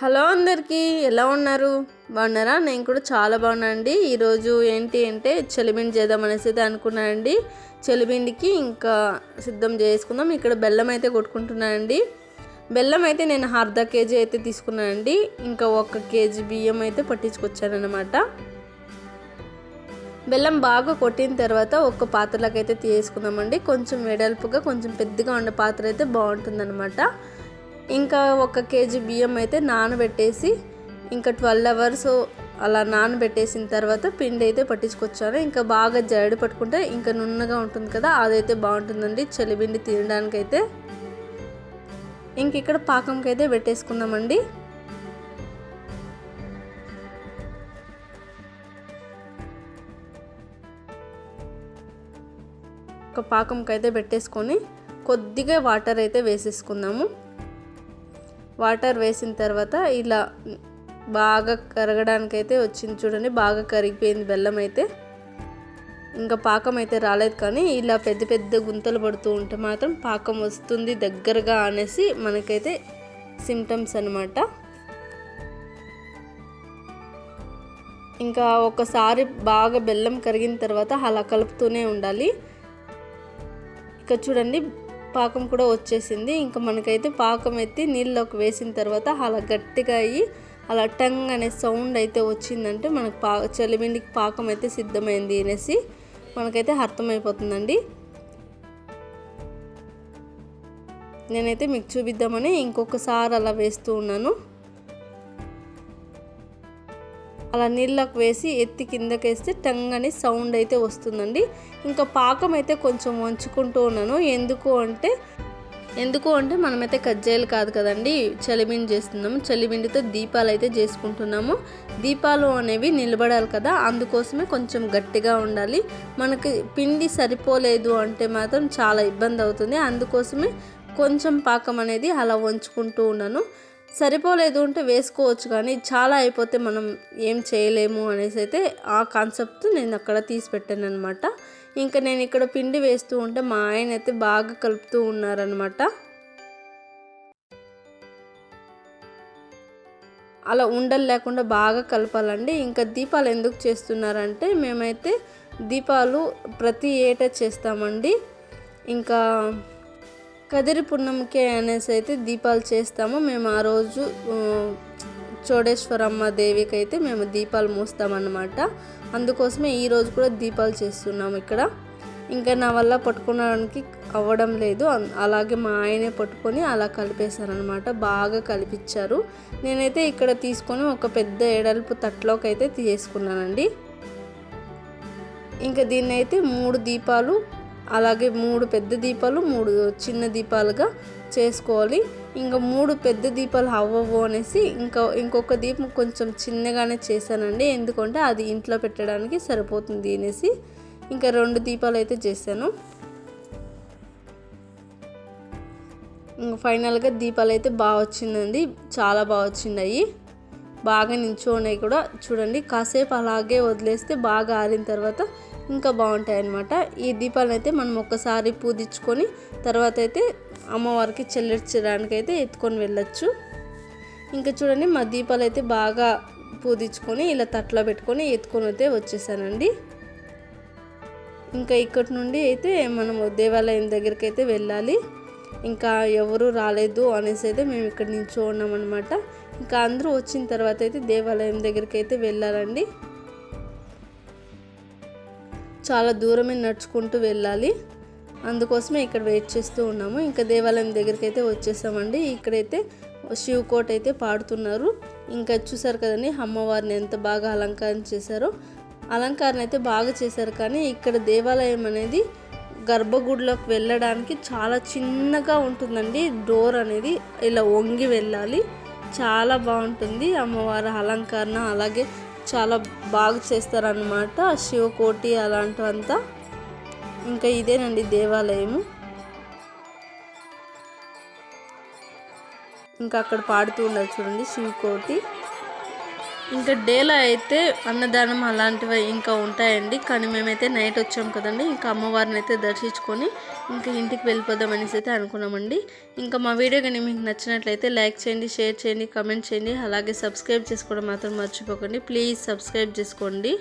Hello అందరికీ ఎలా ఉన్నారు? బాగున్నారా? నేను కూడా చాలా బాగున్నానండి ఈరోజు ఏంటి అంటే చలిబిండి చేద్దాం అనేసి అయితే అనుకున్నానండి చలిబిండికి ఇంకా సిద్ధం చేసుకుందాం. ఇక్కడ బెల్లం అయితే కొట్టుకుంటున్నానండి బెల్లం అయితే నేను అర్ధ కేజీ అయితే తీసుకున్నానండి ఇంకా ఒక కేజీ బియ్యం అయితే పట్టించుకొచ్చానమాట బెల్లం బాగా కొట్టిన తర్వాత ఒక పాత్రలోకి అయితే తీసుకుందామండి కొంచెం వెడల్పుగా కొంచెం పెద్దగా ఉండే పాత్ర అయితే బాగుంటుందన్నమాట. ఇంకా ఒక కేజీ బియ్యం అయితే నానబెట్టేసి ఇంకా ట్వెల్వ్ అవర్స్ అలా నానబెట్టేసిన తర్వాత పిండి అయితే పట్టించుకొచ్చాను. ఇంకా బాగా జడి పట్టుకుంటే ఇంకా నున్నగా ఉంటుంది కదా అదైతే బాగుంటుందండి చలిపిండి తినడానికైతే. ఇంక ఇక్కడ పాకంకి అయితే పెట్టేసుకుందామండి. ఒక పాకంకి అయితే పెట్టేసుకొని కొద్దిగా వాటర్ అయితే వేసేసుకుందాము. వాటర్ వేసిన తర్వాత ఇలా బాగా కరగడానికి అయితే వచ్చింది చూడండి బాగా కరిగిపోయింది బెల్లం అయితే. ఇంకా పాకం అయితే రాలేదు కానీ ఇలా పెద్ద పెద్ద గుంతలు పడుతూ ఉంటే మాత్రం పాకం వస్తుంది దగ్గరగా అనేసి మనకైతే సిమ్టమ్స్ అనమాట ఇంకా ఒకసారి బాగా బెల్లం కరిగిన తర్వాత అలా కలుపుతూనే ఉండాలి. ఇక చూడండి పాకం కూడా వచ్చేసింది. ఇంకా మనకైతే పాకం ఎత్తి నీళ్ళలోకి వేసిన తర్వాత అలా గట్టిగా అయ్యి అలా టంగ్ అనే సౌండ్ అయితే వచ్చిందంటే మనకు పా చలిమిండికి పాకం అయితే సిద్ధమైంది అనేసి మనకైతే అర్థమైపోతుందండి. నేనైతే మీకు చూపిద్దామని ఇంకొకసారి అలా వేస్తూ ఉన్నాను. అలా నీళ్ళకు వేసి ఎత్తి కిందకి వేస్తే టంగ్ అని సౌండ్ అయితే వస్తుందండి. ఇంకా పాకం అయితే కొంచెం వంచుకుంటూ ఉన్నాను. ఎందుకు అంటే ఎందుకు అంటే మనమైతే కజ్జాయిలు కాదు కదండి చలిబిండి చేస్తున్నాము. చలిబిండితో దీపాలు అయితే చేసుకుంటున్నాము. దీపాలు అనేవి నిలబడాలి కదా అందుకోసమే కొంచెం గట్టిగా ఉండాలి. మనకి పిండి సరిపోలేదు అంటే మాత్రం చాలా ఇబ్బంది అవుతుంది. అందుకోసమే కొంచెం పాకం అనేది అలా వంచుకుంటూ ఉన్నాను. సరిపోలేదు అంటే వేసుకోవచ్చు కానీ చాలా అయిపోతే మనం ఏం చేయలేము అనేసి అయితే ఆ కాన్సెప్ట్ నేను అక్కడ తీసి పెట్టాను అనమాట ఇంకా నేను ఇక్కడ పిండి వేస్తూ ఉంటే మా ఆయన అయితే బాగా కలుపుతూ ఉన్నారనమాట అలా ఉండలు లేకుండా బాగా కలపాలండి. ఇంకా దీపాలు ఎందుకు చేస్తున్నారంటే మేమైతే దీపాలు ప్రతి ఏటా చేస్తామండి. ఇంకా కదిరి పున్నమికే అనేసి అయితే దీపాలు చేస్తాము మేము ఆ రోజు చోడేశ్వరమ్మ దేవికి అయితే మేము దీపాలు మూస్తామన్నమాట. అందుకోసమే ఈరోజు కూడా దీపాలు చేస్తున్నాము ఇక్కడ. ఇంకా నా వల్ల పట్టుకోవడానికి అవ్వడం లేదు. అలాగే మా ఆయనే పట్టుకొని అలా కలిపేశారనమాట బాగా కలిపించారు నేనైతే ఇక్కడ తీసుకొని ఒక పెద్ద ఎడల్పు తట్లోకి అయితే తీసుకున్నానండి ఇంకా దీన్ని అయితే మూడు దీపాలు అలాగే మూడు పెద్ద దీపాలు మూడు చిన్న దీపాలుగా చేసుకోవాలి. ఇంకా మూడు పెద్ద దీపాలు అవ్వవు అనేసి ఇంకా ఇంకొక దీపం కొంచెం చిన్నగానే చేశానండి. ఎందుకంటే అది ఇంట్లో పెట్టడానికి సరిపోతుంది అనేసి ఇంకా రెండు దీపాలు అయితే చేశాను. ఇంకా ఫైనల్గా దీపాలు అయితే బాగా వచ్చిందండి. చాలా బాగా వచ్చిండాయి. బాగా నించున్నాయి కూడా. చూడండి కాసేపు అలాగే వదిలేస్తే బాగా ఆరిన తర్వాత ఇంకా బాగుంటాయి అన్నమాట ఈ దీపాలను అయితే మనం ఒక్కసారి పూజించుకొని తర్వాత అయితే అమ్మవారికి చెల్లించడానికి అయితే ఎత్తుకొని వెళ్ళచ్చు. ఇంకా చూడండి మా దీపాలు అయితే బాగా పూజించుకొని ఇలా తట్లో పెట్టుకొని ఎత్తుకొని అయితే వచ్చేసానండి. ఇంకా ఇక్కడి నుండి అయితే మనము దేవాలయం దగ్గరికి అయితే వెళ్ళాలి. ఇంకా ఎవరు రాలేదు అనేసి అయితే మేము ఇక్కడ నించో ఉన్నామన్నమాట ఇంకా అందరూ వచ్చిన తర్వాత అయితే దేవాలయం దగ్గరికి అయితే వెళ్ళాలండి. చాలా దూరమే నడుచుకుంటూ వెళ్ళాలి. అందుకోసమే ఇక్కడ వెయిట్ చేస్తూ ఉన్నాము. ఇంకా దేవాలయం దగ్గరికి అయితే వచ్చేసామండి. ఇక్కడైతే శివకోట అయితే పాడుతున్నారు. ఇంకా చూసారు కదండి అమ్మవారిని ఎంత బాగా అలంకారం చేశారో. అలంకారం అయితే బాగా చేశారు. కానీ ఇక్కడ దేవాలయం అనేది గర్భగుడిలోకి వెళ్ళడానికి చాలా చిన్నగా ఉంటుందండి. డోర్ అనేది ఇలా వంగి వెళ్ళాలి. చాలా బాగుంటుంది అమ్మవారి అలంకరణ. అలాగే చాలా బాగా చేస్తారనమాట శివకోటి అలాంటివంతా. ఇంకా ఇదేనండి దేవాలయము. ఇంకా అక్కడ పాడుతూ ఉన్నారు చూడండి శివకోటి. ఇంకా డేలో అయితే అన్నదానం అలాంటివి ఇంకా ఉంటాయండి. కానీ మేమైతే నైట్ వచ్చాం కదండి. ఇంకా అమ్మవారిని అయితే దర్శించుకొని ఇంకా ఇంటికి వెళ్ళిపోదాం అనేసి అయితే అనుకున్నామండి. ఇంకా మా వీడియో కానీ మీకు నచ్చినట్లయితే లైక్ చేయండి షేర్ చేయండి కమెంట్ చేయండి. అలాగే సబ్స్క్రైబ్ చేసుకోవడం మాత్రం మర్చిపోకండి. ప్లీజ్ సబ్స్క్రైబ్ చేసుకోండి.